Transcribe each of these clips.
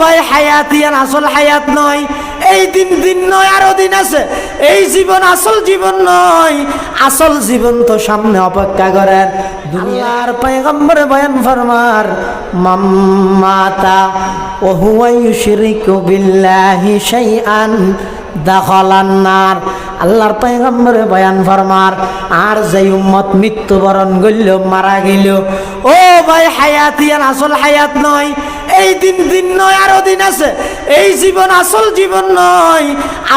ভাই হায়াতিয়ান আসল হায়াত নয়। এই দিন দিন নয়, আরও দিন আছে। এই জীবন আসল জীবন নয়। আসল জীবন তো সামনে অপেক্ষা করেন। দুনিয়ার পয়গম্বর বয়ান ফরমার, মাম্মাতা ও হুয়া ইউশরিকু বিল্লাহি শাইআন। দাখলান্নার আল্লাহর পয়গম্বরে বয়ান ফরমার, আর যেই উম্মত মৃত্যুবরণ গইল মারা গেল, ও ভাই হায়াতিয়ান আসল হায়াত নয়, এই দিন দিন নয়, আরও দিন আছে, এই জীবন আসল জীবন নয়,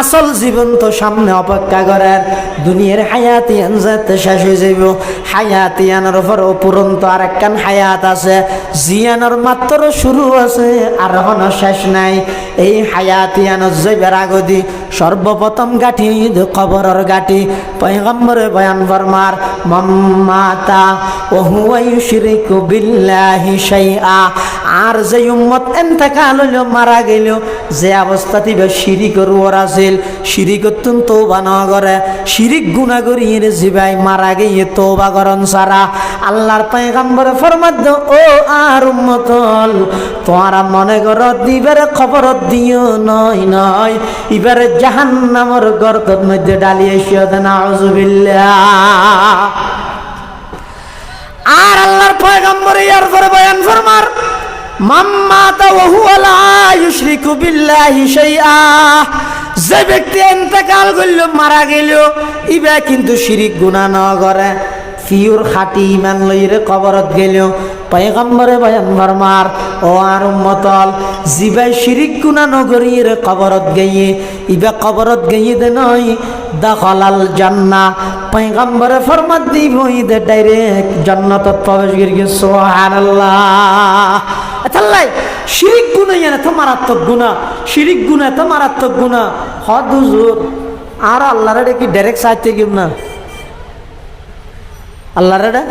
আসল জীবন তো সামনে অপেক্ষা করেন, দুনিয়ার হায়াতিয়ান যাতে শেষ হয়ে যাইব হায়াতিয়ানের উপর অপুরন্ত আর একখান হায়াত আছে, জিয়ানোর মাত্র শুরু আছে, আর হন শেষ নাই, এই হায়াতিয়ানত যাইবার আগদি সর্বপ্রথম গাঠি খবরের গাঠি। পয়গম্বরে বয়ান ফরমার, মাম্মাতা ও হুয়া ইউশরিকু বিল্লাহি শাইআ। আর যে উম্মত এন্তেকাল হইল, মারা গেল যে অবস্থাতে শিরিক রুয়ার আছিল শিরিক তৌবা না করে, শিরিক গুণা জিবাই মারা গিয়ে তৌবা করন সারা আল্লাহর পয়গম্বরে ফরমাদ ও আর উম্মতল তোমারা মনে কর, দিবার খবর দিও, নয় নয়। এবারে জাহান্নামর গর্তর মধ্যে ডালিয়ে শিয়দ নাউজুবিল্লাহ। আর আল্লাহর পয়গম্বর ইয়ার পরে বয়ান ফরমার, মাম্মাতা ওয়া হুয়া লা ইউশরিকু বিল্লাহি শাইআ। যে ব্যক্তি ইন্তেকাল করল, মারা গেল, ইবা কিন্তু শিরিক গুনাহ ন করে। ফিউর খাটি ইমান লইরে কবরত গেল। পয়গম্বরে বয়ান ফরমার, ও আর উম্মতল জিবাই শিরিক গুনাহ নগরীর কবরত গইয়ে ইবা কবরত গইয়ে দে নয় দখলাল জান্নাহ। পয়গম্বরে ফরমাত দিব, ইদে ডাইরেক্ট জান্নাতত প্রবেশ গিয়ে, সুবহানাল্লাহ। এতাল্লাই শিরিক গুনাহ ইয়ানে তো মারাত্মক গুনাহ, শিরিক গুনাহ তো মারাত্মক গুনাহ। হদ হুজুর, আর আল্লাহরে কি ডাইরেক্ট সাইতে গিম না। আল্লাহরে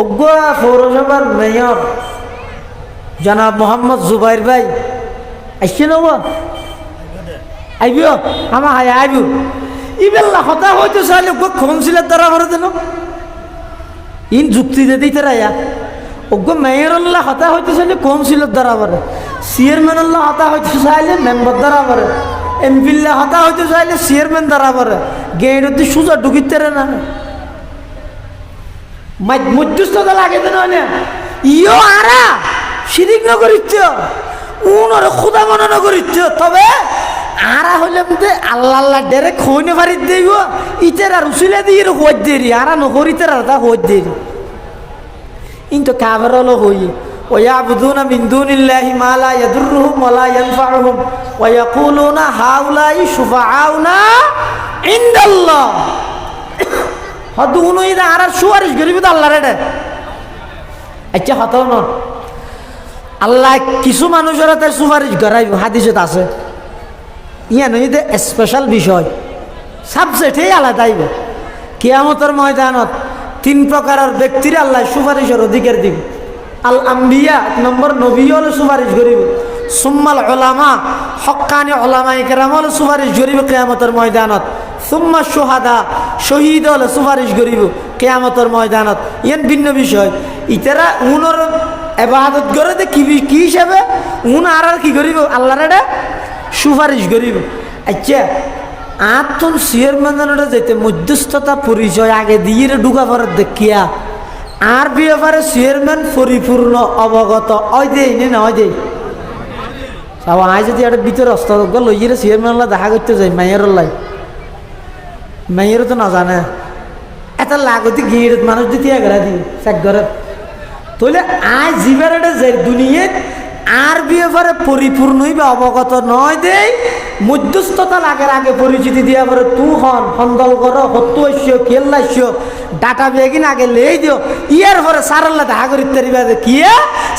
অজ্ঞ পৌরসভার মেয়র জনাব মোহাম্মদ জুবাইর ভাই আসছে নব আইবিও আমার হাই আইবিও। ইবেল্লা হতা হয়তো চাইলে অজ্ঞ কনসিলের দ্বারা ভরে দেন ইন যুক্তি দে দিতে রায়া অজ্ঞ মেয়রল্লাহ হতা হয়তো চাইলে কনসিলের দ্বারা ভরে চেয়ারম্যানল্লাহ হতা হয়তো চাইলে মেম্বার দ্বারা ভরে এমপিল্লা হতা হয়তো চাইলে চেয়ারম্যান দ্বারা ভরে গেঁড়তে সুজা ঢুকিতে না। মধ্যস্থতা লাগে নয় ইও আরা শিরিক নগরিত উনর খুদা মনে নগরিত তবে আল্লাহ আল্লাহ ডেরে খইনে পারি দেব ইতের আর উসিলে দিয়ে হইত দেরি আরা নহরিতে আর তা হইত দেরি কিন্তু কাবের হলো হই ويعبدون من دون الله ما لا يضرهم ولا ينفعهم ويقولون هؤلاء شفعاؤنا عند الله হয়তো উনি আর সুয়ারিশ গরিব তো আল্লাহ রে আচ্ছা হত ন আল্লাহ কিছু মানুষের তার সুপারিশ করাই হাদিসত আছে ইয়া নই যে স্পেশাল বিষয়। সাবজেক্টেই আলাদা আইব কিয়ামতের ময়দানত তিন প্রকারের ব্যক্তির আল্লাহ সুপারিশের অধিকার দিব। আল আম্বিয়া এক নম্বর নবী হলে সুপারিশ করিব সুম্মাল ওলামা হকানি ওলামা একরাম হলে সুপারিশ করিব কেয়ামতের ময়দানত। সুম্মা সোহাদা শহীদ হলে সুপারিশ করিব কেয়ামতের ময়দানত। ইয়ান ভিন্ন বিষয়। ইতারা উনর এবাদত করে কি কি হিসাবে? উন আর আর কি করিব আল্লাহরে সুপারিশ করিব। আচ্ছা আত্মন চেয়ারম্যানের যেতে মধ্যস্থতা পরিচয় আগে দিয়ে ঢুকা পরে দেখিয়া। আর ব্যাপারে চেয়ারম্যান পরিপূর্ণ অবগত। অয় দেই না অয় দেই চাও আই যদি একটা ভিতরে অস্ত্র লইয়ে চেয়ারম্যান দেখা করতে যাই মায়ের লাই। মায়েরও তো না জানে এটা লাগতি গিয়ে মানুষ দিতে এগারা দি চেক করে তাহলে আজ যে আর ব্যাপারে পরিপূর্ণই বা অবগত নয় দেই মধ্যস্থতা লাগের আগে পরিচিতি দিয়া পরে তু হন সন্দল কর সত্তু ঐশ্য কেল্লাইশ্য ডাটা বেগিন আগে লেই দিও। ইয়ার পরে সারাল্লা দেখা করি তারিবা যে কিয়ে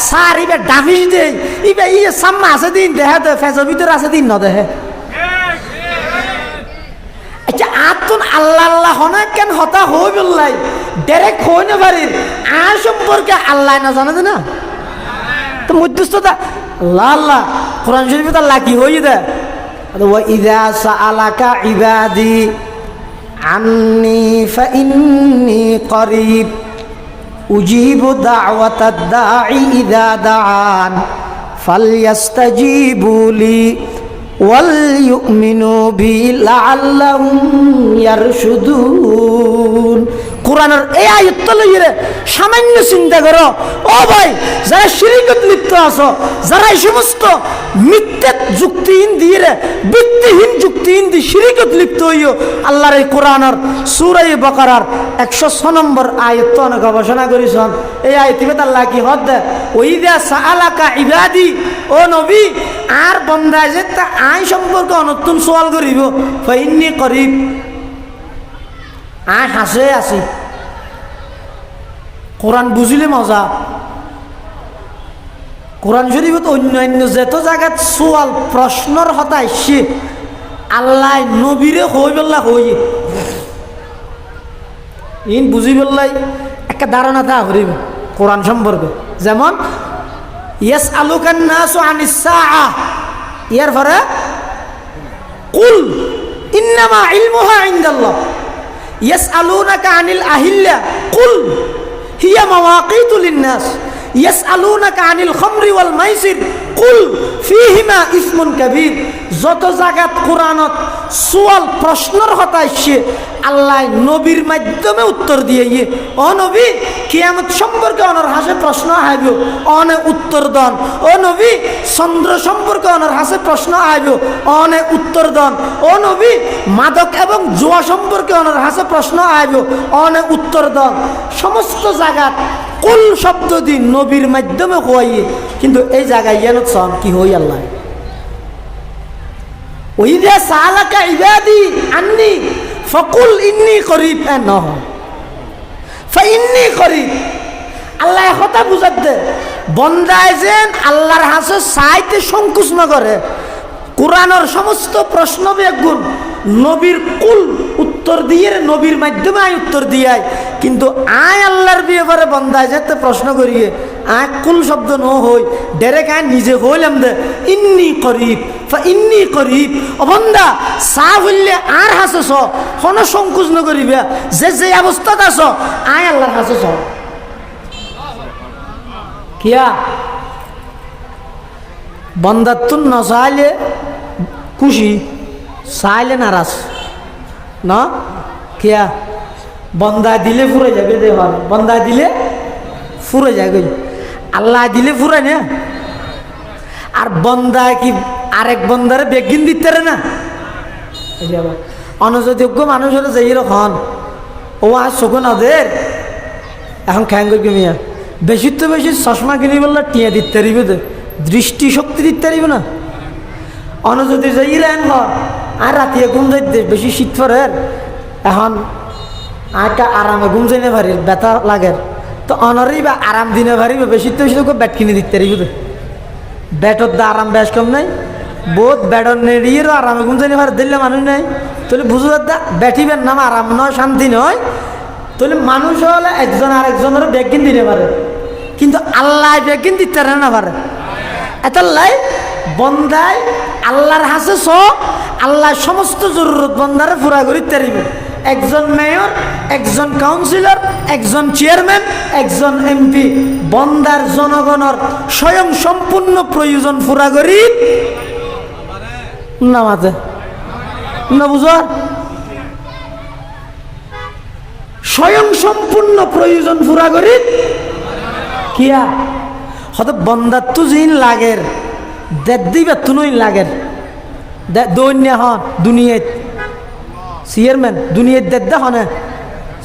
সার ইবে ডাফিস দেই, ইবে ইয়ে সাম্মা আছে দিন, দেহে দে ফেজর ভিতরে আছে দিন ন দেহে। আচ্ছা আতুন আল্লাহ আল্লাহ হনা কেন হতা হই বললাই ডাইরেক্ট হই না পারির আ সম্পর্কে আল্লাহ না জানে না? একটা মধ্যস্থতা। আল্লাহ আল্লাহ কোরআন শরীফে তো আল্লাহ কি হই দে ও ইদা আলাকা ইবাদি আন্নি ফাইন্নি করিব। উজিবু দাওয়াতাদ দাঈ ইদা দাআন। ফালইস্তাজিবু লি ওয়ালইউমিনু বি লাআল্লাহুম ইয়ারশুদুন। কোরআনের এই আয়ত্ত লইরে সামান্য চিন্তা করো। ও ভাই যারা শিরিকত লিপ্ত আছো যারা এই সমস্ত মিথ্যে যুক্তিহীন দিয়ে রে, ভিত্তিহীন যুক্তিহীন দিয়ে শিরিকত লিপ্ত হইও আল্লাহর এই কোরআনের সুরাই বকারার একশো ছ নম্বর আয়ত্ত অনেক গবেষণা করিছন এই আয়তিবে আল্লাহ কি হদ দেয় ওই দে সালাকা ইবাদি ও নবী আর বন্দায় যে তা আই সম্পর্কে নতুন সোয়াল করিব ফাইন্নি করিব। আয় হাসে আছি। কোরআন বুঝিলে মজা। কোরআন শরীফত অন্যান্য যেত জায়গাত সোয়াল প্রশ্নর হতাই সে আল্লাহ নবীরে হই বললা হই ইন বুঝি বললাই একটা ধারণা তা হরিব কোরআন সম্পর্কে যেমন ইয়েস আলুকান নাসু আনিস ইয়ার পরে কুল ইন্নামা ইলমুহা ইনদাল্লাহ। يسألونك عن الأهلة قل هي ইয়াস আলুনাকা আনিল খমরি ওয়াল মাইসির। কুল ফিহিমা ইসমুন কাবির। যত জাগাত কোরআনত সোয়াল প্রশ্নর কথা আসছে আল্লাহ নবীর মাধ্যমে উত্তর দিয়ে ইয়ে ও নবী, কিয়ামত সম্পর্কে অনর হাসে প্রশ্ন আইব, অনে উত্তর দন। ও নবী, চন্দ্র সম্পর্কে অনর হাসে প্রশ্ন আইব, অনে উত্তর দন। ও নবী, মাদক এবং জুয়া সম্পর্কে অনর হাসে প্রশ্ন আইব, অনে উত্তর দন। সমস্ত জাগাত কুল শব্দ দিন নবীর মাধ্যমে হইয়ে কিন্তু এই জায়গায় ইয়ানত সন কি হই আল্লাহ? ওইদা সালাকা ইবাদি আন্নি ফকুল ইন্নি করিব নহ। ফাইন্নি করিব। আল্লাহ কথা বুঝাত দে। বন্দায় যেন আল্লাহর হাসে চাইতে সংকুচ নকরে। কোরআনের সমস্ত প্রশ্ন বেগুন নবীর কুল উত্তর দিয়ে নবীর মাধ্যমে আয় উত্তর দিয়াই কিন্তু আয় আল্লাহর ব্যাপারে বন্দায় যেতে প্রশ্ন করিয়ে, আয় কুল শব্দ ন হই ডেরেক আয় নিজে হইলাম দে। ইন্নি করিব ইন্নি করিব। বন্দা চা হইলে আর হাসেছ, কোনো সংকোচ নকরিবে যে যে অবস্থাত আছ, আয় আল্লাহর হাসেছ। কিয়া? বন্দাত্তুন নচাইলে খুশি, চাইলে নারাজ। ন? কিয়া? বন্দা দিলে ফুরে যাবে দে বন্দা দিলে ফুরে যাবে। আল্লাহ দিলে ফুরে না? আর বন্দা কি আরেক বন্দারে বেগিন দিতে রে না? অনুযোগ্য মানুষ হলে যাই হন ও আর শকুন ওদের এখন খ্যাং করি মিয়া। বেশি তো বেশি চশমা কিনি বললে টিয়া দিতে দৃষ্টি শক্তি দিতে না। অন যদি যাই রেন ঘর আর রাতিয়ে ঘুম যাইতে বেশি শীত পরে এখন আঁকা আরামে ঘুম যাইনে পারি, ব্যথা লাগে। তো অনরই বা আরাম দিনে পারিব বেশি তো বেশি ব্যাট কিনে দিতে পারিবে তো ব্যাটর দা আরাম বেশ কম নাই। বহুত ব্যাটর নেড়িয়েরও আরামে ঘুম যাইনে পারে দিলে মানুষ নাই। তাহলে বুঝু দা ব্যাটিবেন নাম আরাম নয়, শান্তি নয়। তাহলে মানুষ হলে একজন আরেকজনের ব্যাগিন দিতে পারে। কিন্তু আল্লাহ ব্যাগিন দিতে পারে না পারে। এতাল্লাই বন্দায় আল্লাহর হাসে স আল্লাহ সমস্ত জরুরত বন্দারে পুরা করি তারিবে। একজন মেয়র, একজন কাউন্সিলর, একজন চেয়ারম্যান, একজন এমপি। বন্দার জনগণের স্বয়ং সম্পূর্ণ প্রয়োজন পুরা করি নামাতে না বুঝার স্বয়ং সম্পূর্ণ প্রয়োজন পুরা করি কিয়া? হয়তো বন্দার তো জিন লাগের। দেড় দিবে তুনই লাগের। দৈন্য হন দুনিয়াত চেয়ারম্যান দুনিয়াত দেড় হনে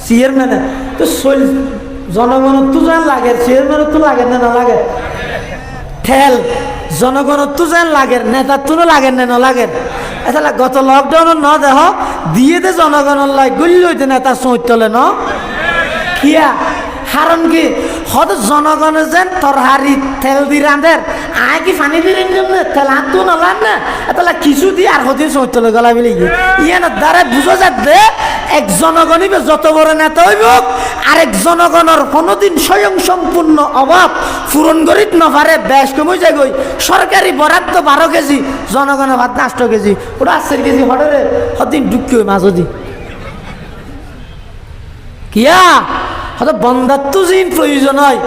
চেয়ারম্যান তো চল জনগণত তো যেন লাগে চেয়ারম্যানত তো লাগে না না লাগে ঠেল, জনগণত তো যেন লাগে নেতার তো লাগে না নালাগে এটা গত লকডাউনত ন দেহ, দিয়ে দে জনগণের লাই গলি হইতে নেতা চৈত তলে ন? কিয়া? কারণ কি? হয়তো জনগণের যেন তরহারি তেল দি রাঁধের আয় কি পানি দি তেল হাত তো নলান না? তাহলে কিছু দিয়ে আর হতে চৈত তলে গলা মিলে ইয়ে না দ্বারা বুঝা যাবে এক জনগণই যত বড় নেতা হইব আরেক জনগণের কোনোদিন স্বয়ং সম্পূর্ণ অভাব পূরণ করিত নপারে বেশ কমে যায় গই সরকারি বরাদ্দ বারো কেজি জনগণের ভাত আষ্ট কেজি ওটা আশি কেজি হঠাৎ হদিন ঢুকি ওই মাঝদি কিয়া? হয়তো যে জিন প্রয়োজন হয়।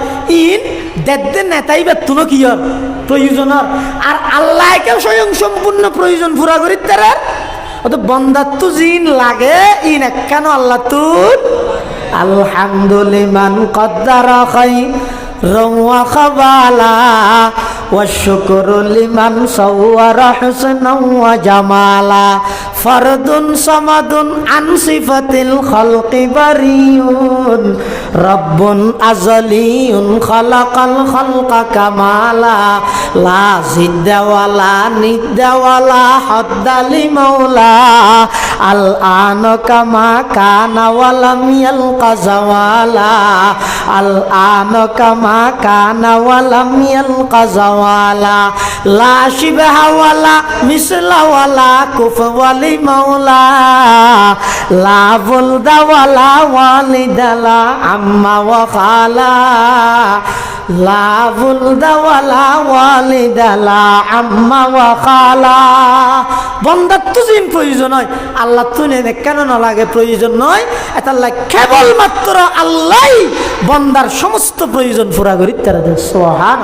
ইন দেখতে নেতাই বা তুনো কি হর প্রয়োজনের আর আল্লাহকে স্বয়ং সম্পূর্ণ প্রয়োজন পুরা করি তারা। অত বন্দাত্ম জিন লাগে, ইন এক কেন আল্লাহ তুর আলহামদুলিমান কদ্দার রওয়া খাবালা। والشكر لمن صور حسنا وجمالا فرد صمد عن صفة الخلق بريء رب أزلي خلق الخلق كمالا لا زد ولا ند ولا حد لمولا الآن كما كان ولم يلق زوالا الآن كما كان ولم يلق زوالا ওয়ালা লা শিবাহা ওয়ালা মিসলা কুফওয়ালি মাওলা। লা বুলদা ওয়ালা ওয়ালিদালা, আম্মা ওয়া খালা। লা বুলদা ওয়ালা ওয়ালিদালা, আম্মা ওয়া খালা। বন্দার তুজিম প্রয়োজন হয়, আল্লাহ তুলে কেন না লাগে প্রয়োজন নয়? এটা আল্লাহ কেবলমাত্র আল্লাহ বন্দার সমস্ত প্রয়োজন ফুরা করি, তারা সোহান